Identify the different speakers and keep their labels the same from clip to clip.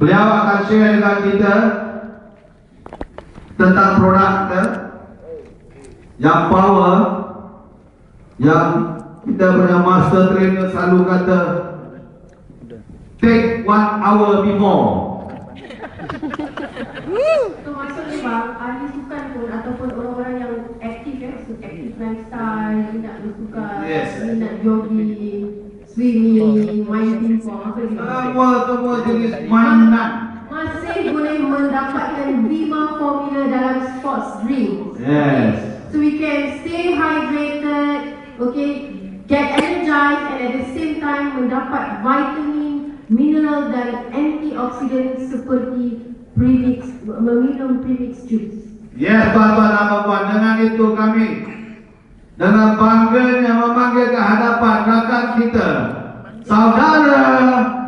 Speaker 1: Beliau akan share dengan kita tentang produk kita yang power yang kita punya master trainer selalu kata take one hour before
Speaker 2: So maksudnya bang, ahli sukan pun ataupun orang-orang yang aktif ya, aktif lifestyle, minat bersukan,
Speaker 1: Yes.
Speaker 2: minat jogging, swimming, main pingpong, apa lagi?
Speaker 1: semua semua jenis mainan
Speaker 2: Masih boleh mendapatkan Bima Formula dalam sports drink.
Speaker 1: yes
Speaker 2: So we can stay hydrated, okay, get energized and at the same time mendapat vitamin, mineral dan antioksidan seperti premix, meminum premix juice.
Speaker 1: Yes, tuan-tuan dan puan dengan itu kami dengan bangganya memanggil ke hadapan rakan kita, saudara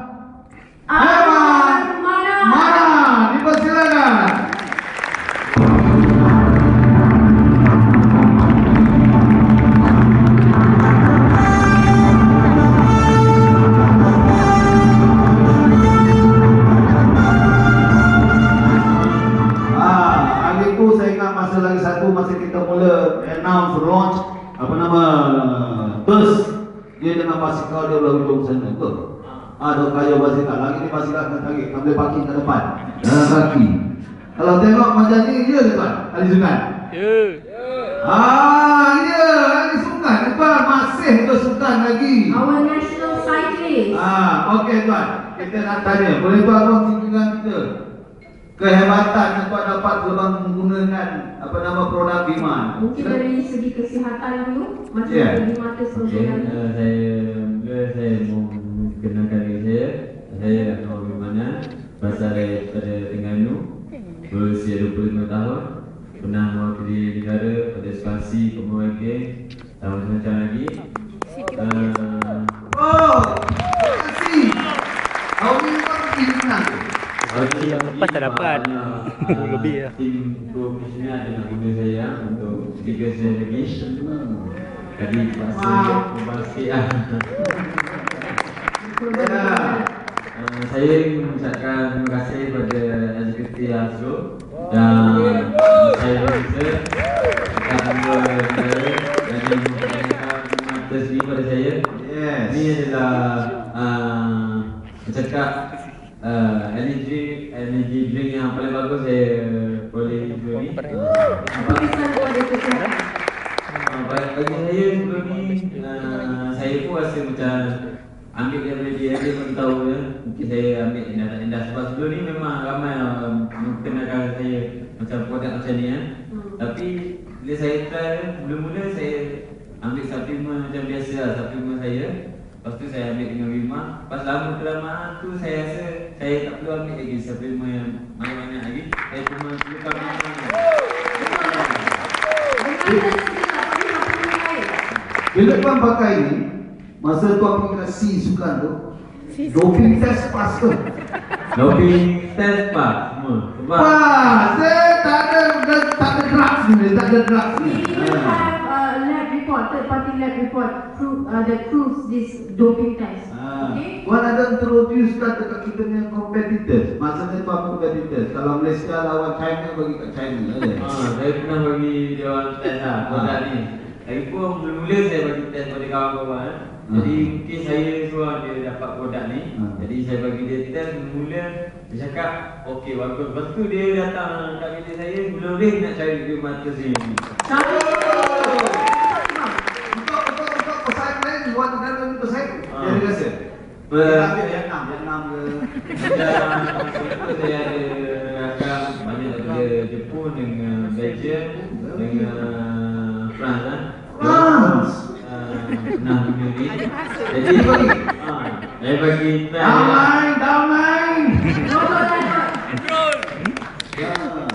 Speaker 1: Ada kayu basikal lagi ni basikal akan tarik ambil parking ke depan dalam kaki. Kalau tengok macam ni dia ke tuan? Ali Sukan.
Speaker 3: Ya.
Speaker 1: Ah, ya, Ali Sukan tuan masih bersukan lagi.
Speaker 2: Our national cyclist.
Speaker 1: Ah, okey tuan. Kita nak tanya, boleh tuan tolong tunjukkan kita kehebatan yang tuan dapat selepas menggunakan apa nama produk Biman.
Speaker 2: Mungkin dari segi kesihatan dulu, macam
Speaker 1: Yeah.
Speaker 2: mata sebagai
Speaker 4: uh, saya mula saya Saya Anwar Bimana, berasal daripada Terengganu, berusia 25 tahun. Pernah mewakili negara pada spasi Commonwealth Games dan macam-macam lagi. Uh,
Speaker 1: Oh, terima kasih. Kau ni pergi menang.
Speaker 4: Okey,
Speaker 3: Lepas tak dapat. Lebih lah.
Speaker 4: Tim profesional dengan guna saya untuk tiga saya lagi. Jadi terpaksa
Speaker 1: Wow.
Speaker 4: membahas sikit lah. Uh, saya ingin mengucapkan terima kasih kepada Eksekutif Azro dan saya rasa akan membuat negara dan yang memberikan mata sendiri pada saya.
Speaker 1: Yes.
Speaker 4: Ini adalah uh, bercakap uh, energy energy drink yang paling bagus saya boleh ni.
Speaker 2: apa kesihatan?
Speaker 4: Uh, bagi bagi saya sebelum ni uh, saya pun rasa macam ambil daripada dia dia bagi tahu ya. Mungkin saya ambil indah indah sebab sebelum ni memang ramai uh, mengenalkan saya macam produk macam ni ya.
Speaker 2: Hmm.
Speaker 4: Tapi bila saya try mula-mula saya ambil supplement macam biasa lah supplement saya. Lepas tu saya ambil dengan Wima. Pas lama kelamaan tu saya rasa saya tak perlu ambil lagi supplement yang banyak-banyak lagi. Saya cuma
Speaker 2: tak yang lain?
Speaker 1: Bila tuan pakai ni, masa tuan pergi kena C sukan tu, doping test pass tu.
Speaker 4: Doping test pak semua.
Speaker 1: Wah, saya tak ada tak ada drugs ni, tak ada drugs
Speaker 2: We
Speaker 1: ni.
Speaker 2: even have lab report, third party lab report prove, uh, that proves this doping test.
Speaker 1: Ah.
Speaker 2: Okay?
Speaker 1: Tuan ada introduce kat dekat kita punya competitors. Maksudnya tuan competitors. Kalau Malaysia lawan China bagi kat China. eh.
Speaker 4: Ah, saya pernah bagi dia orang test lah produk ni. Lagipun mula-mula saya bagi test pada kawan-kawan. Eh. Jadi
Speaker 1: Hmm.
Speaker 4: mungkin saya suruh dia dapat produk ni.
Speaker 1: Hmm.
Speaker 4: Jadi saya bagi dia test mula dia cakap okey bagus. Lepas tu dia datang kat bilik saya belum nak cari dia mata sini.
Speaker 2: Satu.
Speaker 1: Untuk untuk untuk pesaing lain buat negara ni pesaing.
Speaker 4: Ah.
Speaker 1: Jadi rasa.
Speaker 4: Ber-
Speaker 1: Dia ambil yang enam, yang enam ke.
Speaker 4: Saya ada rakan banyak daripada Jepun dengan Belgium dengan France kan.
Speaker 1: France.
Speaker 4: Ah, Pernah dunia ni. Jadi ah, saya bagi try.
Speaker 1: Damai, damai.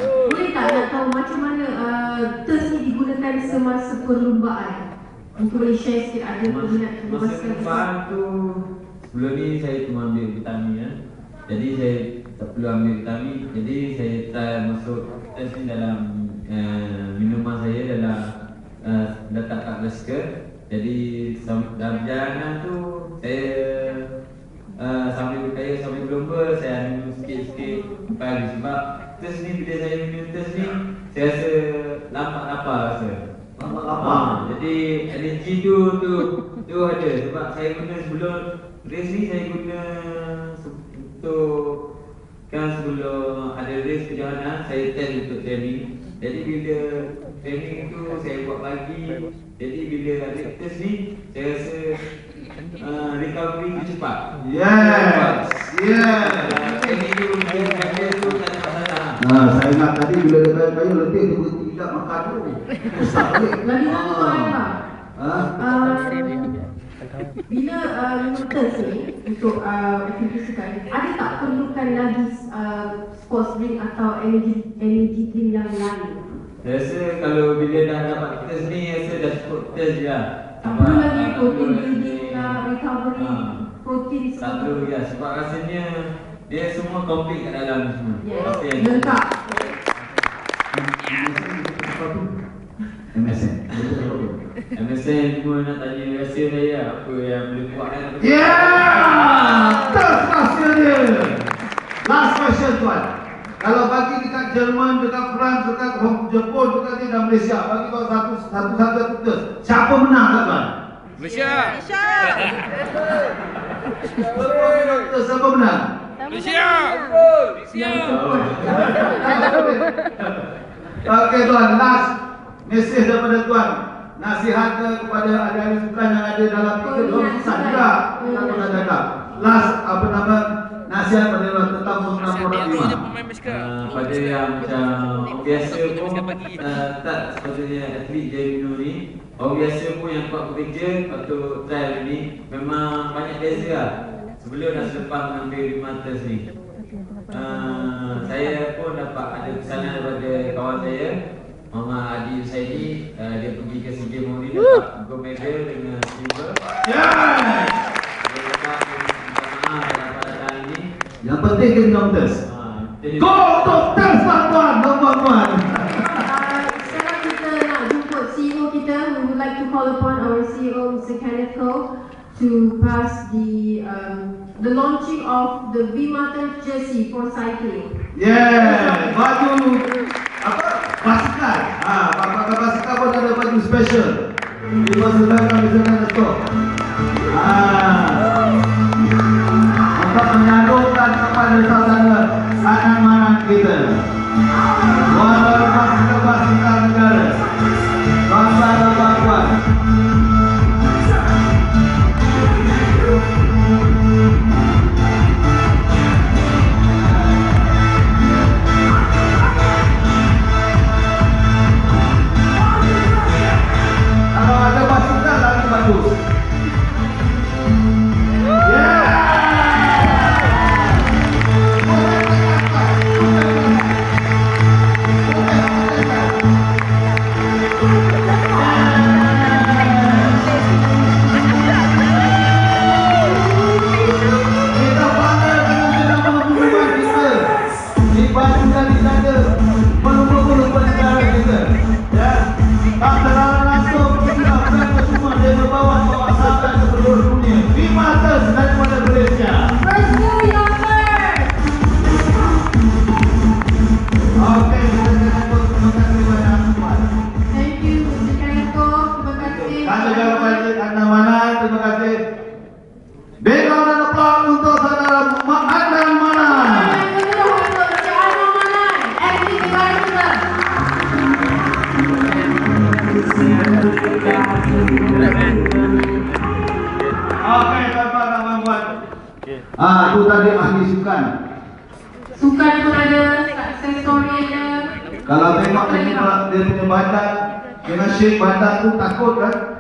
Speaker 2: Boleh tak nak tahu macam mana uh, test ni digunakan semasa perlumbaan? Mungkin boleh share sikit ada peminat
Speaker 4: Masa perlumbaan tu Sebelum ni saya cuma ambil vitamin ya. Jadi saya tak perlu ambil vitamin Jadi saya try masuk test ni dalam uh, Minuman saya dalam uh, Letak kat masker Jadi dalam perjalanan tu Saya uh, sambil berkaya sambil berlomba saya minum sikit-sikit habis sebab test ni bila saya minum test ni saya rasa lapar-lapar rasa.
Speaker 1: Lapar-lapar.
Speaker 4: Ah, jadi energi tu tu tu ada sebab saya guna sebelum race ni saya guna untuk kan sebelum ada race perjalanan saya test untuk training. Jadi bila training tu saya buat pagi. Jadi bila ada test ni saya rasa uh, recovery tu cepat.
Speaker 1: Yes. Yes.
Speaker 4: Uh, training tu dia tu tak ada masalah.
Speaker 1: Nah, saya ingat tadi bila dia kaya kayu letih dia berhenti tidak makan tu. Besar balik.
Speaker 2: Lagi satu soalan.
Speaker 1: Ha?
Speaker 2: Um, bila uh, minum test ni untuk uh, aktiviti sekali, ada tak perlukan lagi uh, sports drink atau energy energy drink yang lain?
Speaker 4: Saya rasa kalau bila dah dapat test ni rasa dah cukup test je lah.
Speaker 2: Tak perlu lagi
Speaker 4: tak
Speaker 2: protein building
Speaker 4: lagi.
Speaker 2: lah, recovery,
Speaker 4: Ah.
Speaker 2: protein
Speaker 4: Tak
Speaker 2: semua.
Speaker 4: perlu ya sebab rasanya dia semua komplit kat dalam ni semua.
Speaker 2: Yes,
Speaker 4: Pasti ada.
Speaker 2: lengkap.
Speaker 1: MSN.
Speaker 4: MSN cuma nak tanya rahsia saya apa yang boleh buat kan.
Speaker 1: Yeah! Terus question dia. Last question tuan. Kalau bagi dekat Jerman, dekat France, dekat Hong- Jepun, dekat ni dan Malaysia, bagi kau satu satu satu satu terus. Siapa menang kat tuan?
Speaker 3: Malaysia.
Speaker 1: Terus siapa menang?
Speaker 3: Malaysia.
Speaker 1: Okey tuan, last mesej daripada tuan. Nasihat ke kepada adik-adik sukan yang ada dalam kita dua susah juga. Kita pernah cakap. Last apa nama? Nasihat pada orang tentang mengenal produk
Speaker 3: Dia
Speaker 1: lima.
Speaker 4: Uh, pada yang macam orang biasa pun uh, tak sepatutnya atlet je minum ni Orang biasa pun yang buat bekerja waktu trial ni Memang banyak beza lah. Sebelum dan selepas mengambil lima test ni uh, Saya pun dapat ada pesanan daripada kawan saya Mama Adi Usaidi uh, Dia pergi ke SEA Games Mori dapat gold medal dengan silver
Speaker 1: Yes!
Speaker 4: Dia dapat dapat datang ni
Speaker 1: Yang penting kita minum
Speaker 4: jadi-
Speaker 1: Go test tuan-tuan, tuan-tuan.
Speaker 2: Uh, sekarang kita nak jemput CEO kita. We would like to call upon our CEO, Mr. Kenneth Koh, to pass the um, the launching of the V-Matter jersey for cycling.
Speaker 1: Yeah, baju? Basikal. Ah, pakai basikal pun ada baju special. Dipersilakan misalnya stok. Ah. Okey, tuan-tuan dan puan-puan. Ah, itu tadi ahli sukan.
Speaker 2: Sukan pun ada, ada.
Speaker 1: Kalau tengok dia punya, dia punya badan dengan shape badan tu takut kan?